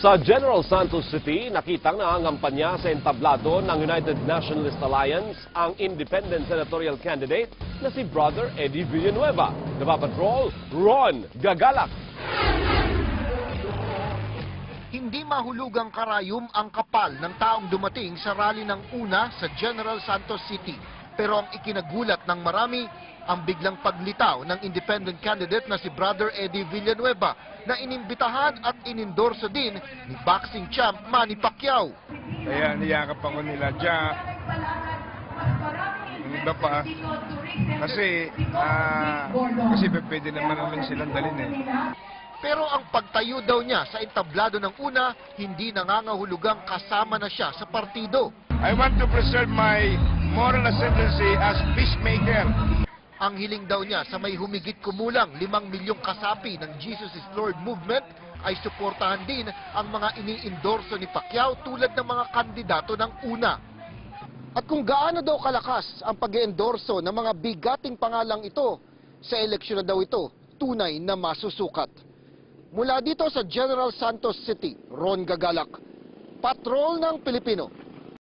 Sa General Santos City, nakitang nangangampanya sa entablado ng United Nationalist Alliance ang independent senatorial candidate na si Brother Eddie Villanueva. Napapatrol, Ron Gagalak. Hindi mahulugang karayom ang kapal ng taong dumating sa rally ng una sa General Santos City. Pero ang ikinagulat ng marami, ang biglang paglitaw ng independent candidate na si Brother Eddie Villanueva na inimbitahan at inendorso din ni boxing champ Manny Pacquiao. Kaya niyakap ako nila Jack. Iba pa. Kasi, ah, kasi pwede naman namin silang dalhin eh. Pero ang pagtayo daw niya sa entablado ng una, hindi nangangahulugang kasama na siya sa partido. I want to preserve my moral ascendancy as peacemaker. Ang hiling daw niya sa may humigit kumulang limang milyong kasapi ng Jesus is Lord movement ay suportahan din ang mga iniindorso ni Pacquiao tulad ng mga kandidato ng una. At kung gaano daw kalakas ang pag-endorso ng mga bigating pangalang ito, sa eleksyon na daw ito, tunay na masusukat. Mula dito sa General Santos City, Ron Gagalak, Patrol ng Pilipino,